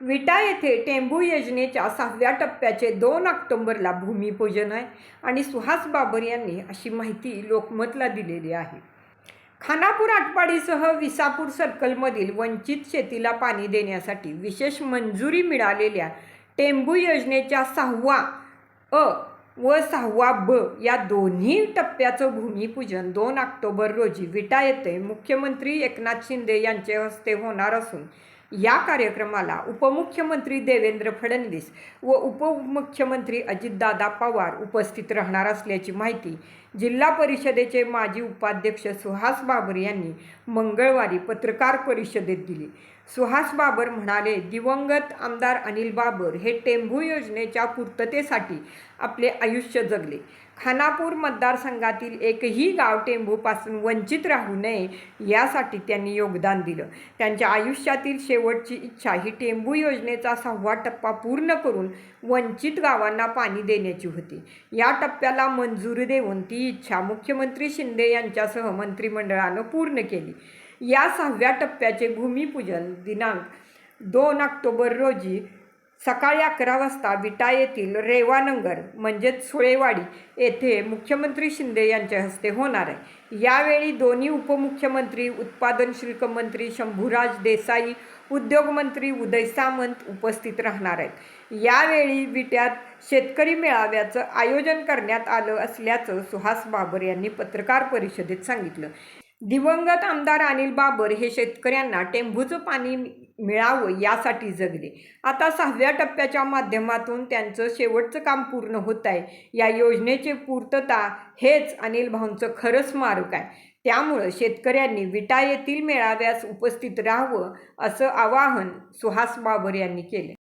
विटा येथे टेंबू योजनेच्या सहाव्या टप्प्याचे दोन ऑक्टोंबरला भूमिपूजन आहे आणि सुहास बाबर यांनी अशी माहिती लोकमतला दिलेली आहे. खानापूर आटपाडीसह विसापूर सर्कलमधील वंचित शेतीला पाणी देण्यासाठी विशेष मंजुरी मिळालेल्या टेंबू योजनेच्या सहावा अ व सहावा ब या दोन्ही टप्प्याचं भूमिपूजन दोन ऑक्टोबर रोजी विटा येथे मुख्यमंत्री एकनाथ शिंदे यांच्या हस्ते होणार असून या कार्यक्रमाला उपमुख्यमंत्री देवेंद्र फडणवीस व उपमुख्यमंत्री अजितदादा पवार उपस्थित राहणार असल्याची माहिती जिल्हा परिषदेचे माजी उपाध्यक्ष सुहास बाबर यांनी मंगळवारी पत्रकार परिषदेत दिली. सुहास बाबर म्हणाले दिवंगत आमदार अनिल बाबर हे टेंभू योजनेच्या पूर्ततेसाठी आपले आयुष्य जगले. खानापूर मतदारसंघातील एकही गाव टेंभूपासून वंचित राहू नये यासाठी त्यांनी योगदान दिलं. त्यांच्या आयुष्यातील शेवटची इच्छा ही टेंभू योजनेचा सहावा टप्पा पूर्ण करून वंचित गावांना पाणी देण्याची होती. या टप्प्याला मंजुरी देऊन ती इच्छा मुख्यमंत्री शिंदे यांच्यासह मंत्रिमंडळानं पूर्ण केली. या सहाव्या टप्प्याचे भूमिपूजन दिनांक दोन ऑक्टोबर रोजी सकाळी अकरा वाजता विटा येथील रेवानगर म्हणजेच सुळेवाडी येथे मुख्यमंत्री शिंदे यांच्या हस्ते होणार आहे. यावेळी दोन्ही उपमुख्यमंत्री उत्पादन शुल्क मंत्री शंभूराज देसाई उद्योगमंत्री उदय सामंत उपस्थित राहणार आहेत. यावेळी विट्यात शेतकरी मेळाव्याचं आयोजन करण्यात आलं असल्याचं सुहास बाबर यांनी पत्रकार परिषदेत सांगितलं. दिवंगत आमदार अनिल बाबर हे शेतकऱ्यांना टेंभूचं पाणी मिळावं यासाठी जगले. आता सहाव्या टप्प्याच्या माध्यमातून त्यांचं शेवटचं काम पूर्ण होत आहे. या योजनेची पूर्तता हेच अनिल भाऊंचं खरं स्मारक आहे. त्यामुळं शेतकऱ्यांनी विटा येथील मेळाव्यास उपस्थित राहावं असं आवाहन सुहास बाबर यांनी केलं.